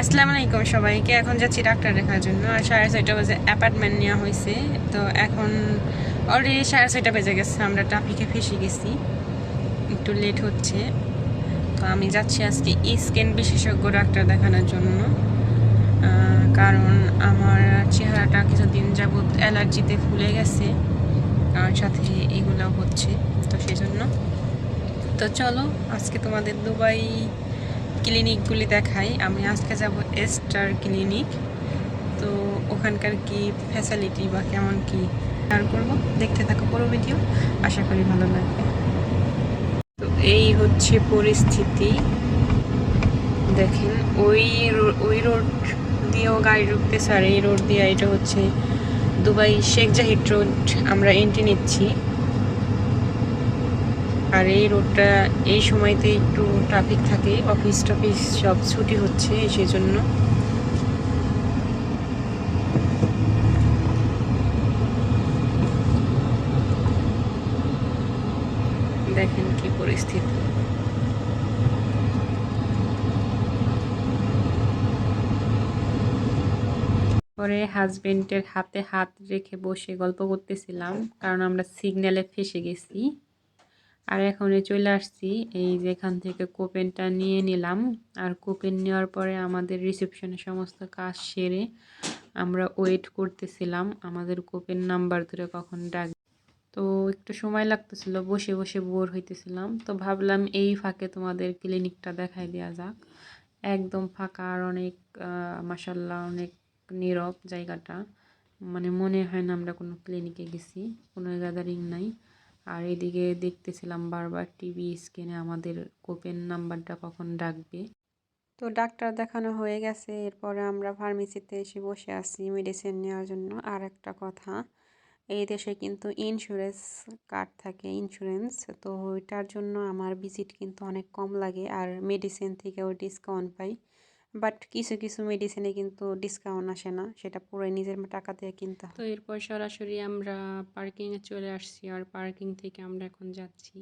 আসসালামু আলাইকুম সবাইকে। এখন যাচ্ছি ডাক্তার দেখার জন্য। আর সাড়ে ছয়টা বাজে অ্যাপার্টমেন্ট নেওয়া হয়েছে। তো এখন অলরেডি সাড়ে ছয়টা বেজে গেছে। আমরা ট্রাফিকে ফেসে গেছি। একটু লেট হচ্ছে। তো আমি যাচ্ছি আজকে স্কিন বিশেষজ্ঞ ডাক্তার দেখানোর জন্য। কারণ আমার চেহারাটা কিছুদিন যাবৎ অ্যালার্জিতে ফুলে গেছে। আর সাথে এগুলো হচ্ছে। তো সেজন্য। তো চলো, আজকে তোমাদের দুবাই ক্লিনিকগুলি দেখাই। আমি আজকে যাব স্টার ক্লিনিক। তো ওখানকার কি ফ্যাসিলিটি বা কেমন কি শেয়ার করব? দেখতে থাকো পুরো ভিডিও আশা করি ভালো লাগবে। তো এই হচ্ছে পরিস্থিতি। দেখেন, ওই ওই রোড দিয়েও গাড়ি ঢুকতেছে। আর এই রোড দিয়ে এটা হচ্ছে দুবাই শেখ জাহিদ রোড। আমরা এন্ট্রি নিচ্ছি। আর এই রোডটা এই সময়তে একটু ট্রাফিক থাকে অফিস টফিস সব ছুটি হচ্ছে সেই জন্য দেখেন কি পরিস্থিতি। পরে হাজবেন্ডের হাতে হাত রেখে বসে গল্প করতেছিলাম, কারণ আমরা সিগন্যালে ফেসে গেছি। আর এখন চলে আসছি, এই যে এখান থেকে কোপেনটা নিয়ে নিলাম। আর কোপেন নেওয়ার পরে আমাদের রিসেপশনে সমস্ত কাজ সেরে আমরা ওয়েট করতেছিলাম, আমাদের কোপেন নাম্বার ধরে কখন ডাক। তো একটু সময় লাগতেছিল, বসে বসে বোর হইতেছিলাম। তো ভাবলাম এই ফাঁকে তোমাদের ক্লিনিকটা দেখাই দেওয়া যাক। একদম ফাঁকা আর অনেক মাসাল্লাহ অনেক নীরব জায়গাটা। মানে মনে হয় না আমরা কোনো ক্লিনিকে গেছি, কোনো গ্যাদারিং নাই। আর এদিকে দেখতেছিলাম বারবার টিভি স্ক্রিনে আমাদের কোপেন নাম্বারটা কখন ডাকবে। তো ডাক্তার দেখানো হয়ে গেছে, এরপরে আমরা ফার্মেসিতে এসে বসে আছি মেডিসিন নেওয়ার জন্য। আর একটা কথা, এই দেশে কিন্তু ইন্স্যুরেন্স কার্ড থাকে ইন্স্যুরেন্স তো ওইটার জন্য আমার ভিজিট কিন্তু অনেক কম লাগে। আর মেডিসিন থেকেও ডিসকাউন্ট পাই। বাট কিছু কিছু মেডিসিনে কিন্তু ডিসকাউন্ট আসে না। সেটা পুরো নিজের টাকা দিয়ে কিনতে তো এরপর সরাসরি আমরা পার্কিংয়ে চলে আসছি আর পার্কিং থেকে আমরা এখন যাচ্ছি।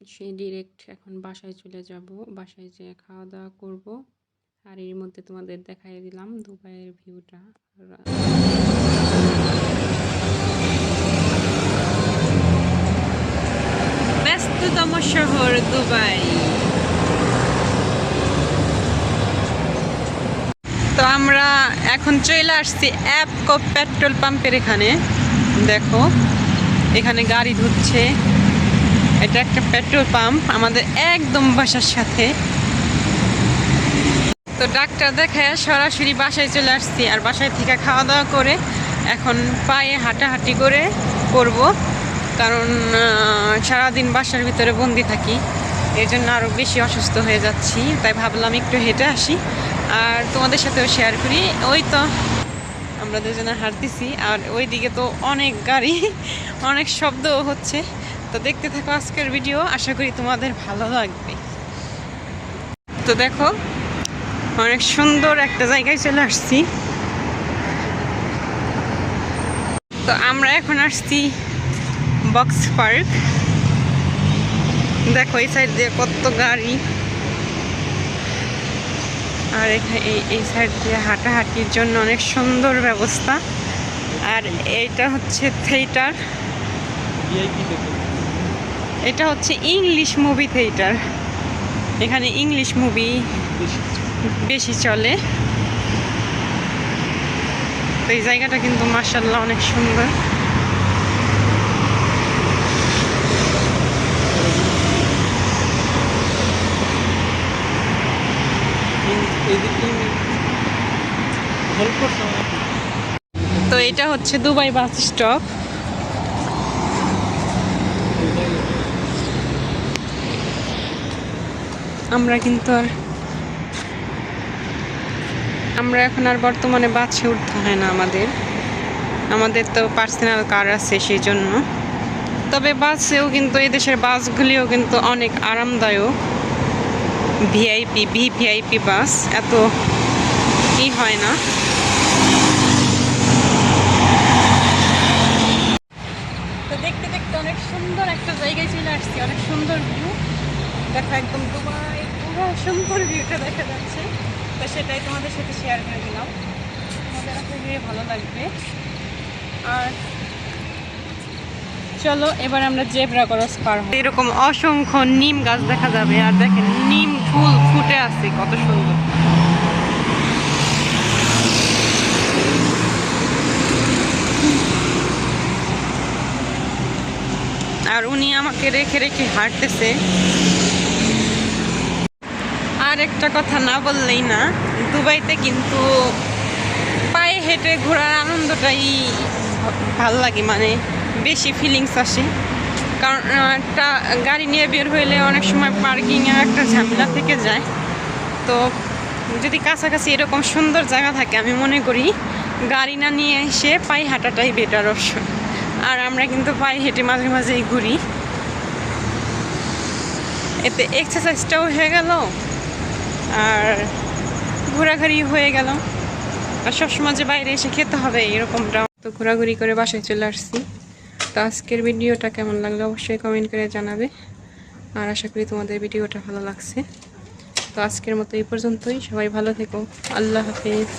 সে ডিরেক্ট এখন বাসায় চলে যাব। বাসায় যেয়ে খাওয়া দাওয়া করব। আর এর মধ্যে তোমাদের দেখাই দিলাম দুবাইয়ের ভিউটা ব্যস্ততম শহর দুবাই। তো আমরা এখন চলে আসছি অ্যাপকো পেট্রোল পাম্পের এখানে। দেখো, এখানে গাড়ি ঢুকছে। এটা একটা পেট্রোল পাম্প আমাদের একদম বাসার সাথে। তো ডাক্তার দেখায় সরাসরি বাসায় চলে আসছি আর বাসায় থেকে খাওয়া দাওয়া করে এখন পায়ে হাঁটাহাঁটি করে করব। কারণ সারাদিন বাসার ভিতরে বন্দি থাকি। এই জন্য আরও বেশি অসুস্থ হয়ে যাচ্ছি, তাই ভাবলাম একটু হেঁটে আসি। আর তোমাদের সাথেও শেয়ার করি। ওই তো আমরা দুজনে হাঁটতেছি, আর ওই দিকে তো অনেক গাড়ি, অনেক শব্দও হচ্ছে। তো দেখতে থাকো আজকের ভিডিও আশা করি তোমাদের ভালো লাগবে। তো দেখো, অনেক সুন্দর একটা জায়গায় চলে আসছি। তো আমরা এখন আসছি বক্স পার্ক। দেখো এই সাইড দিয়ে কত গাড়ি। আর এখানে এই সাইড দিয়ে হাঁটাহাঁটির জন্য অনেক সুন্দর ব্যবস্থা। আর এইটা হচ্ছে থিয়েটার এটা হচ্ছে ইংলিশ মুভি থিয়েটার এখানে ইংলিশ মুভি বেশি চলে। তো এই জায়গাটা কিন্তু মার্শাল্লাহ অনেক সুন্দর। তো এটা হচ্ছে দুবাই বাস স্টপ। আমরা কিন্তু আর আমরা এখন আর বর্তমানে বাসে উঠতে হয় না আমাদের। আমাদের তো পার্সোনাল কার আছে সেই জন্য তবে বাসেও কিন্তু, এই দেশের বাসগুলিও কিন্তু অনেক আরামদায়ক। ভিআইপি ভিভিআইপি বাস এত ই হয় না। তো দেখতে দেখতে অনেক সুন্দর একটা অনেক সুন্দর ভিউ দেখা একদম সুন্দর ভিউটা দেখা যাচ্ছে। তো সেটাই তোমাদের সাথে শেয়ার করে দিলাম। তোমাদের ভালো লাগবে। আর চলো, এবার আমরা জেব্রা ক্রস পার এরকম অসংখ্য নিম গাছ দেখা যাবে, আর দেখেন নিম ফুল ফুটে আছে, কত সুন্দর। আর উনি আমাকে রেখে রেখে হাঁটতেছে। আর একটা কথা না বললেই না, দুবাইতে কিন্তু পায়ে হেঁটে ঘোরার আনন্দটাই ভালো লাগে মানে বেশি ফিলিংস আসে। কারণ একটা গাড়ি নিয়ে বের হইলে অনেক সময় পার্কিংয়ের একটা ঝামেলা থেকে যায়। তো যদি কাছাকাছি এরকম সুন্দর জায়গা থাকে, আমি মনে করি গাড়ি না নিয়ে এসে পায়ে হাঁটাটাই বেটার অপশন আর আমরা কিন্তু পায়ে হেঁটে মাঝে মাঝেই ঘুরি। এতে এক্সারসাইজটাও হয়ে গেল, আর ঘোরাঘুরি হয়ে গেল। আর সবসময় যে বাইরে এসে খেতে হবে এরকমটা তো ঘোরাঘুরি করে বাসায় চলে আসছি। তো আজকের ভিডিওটা কেমন লাগল অবশ্যই কমেন্ট করে জানাবে। আর আশা করি তোমাদের ভিডিওটা ভালো লাগছে। তো আজকের মতো এই পর্যন্তই। সবাই ভালো থেকো। আল্লাহ হাফেজ।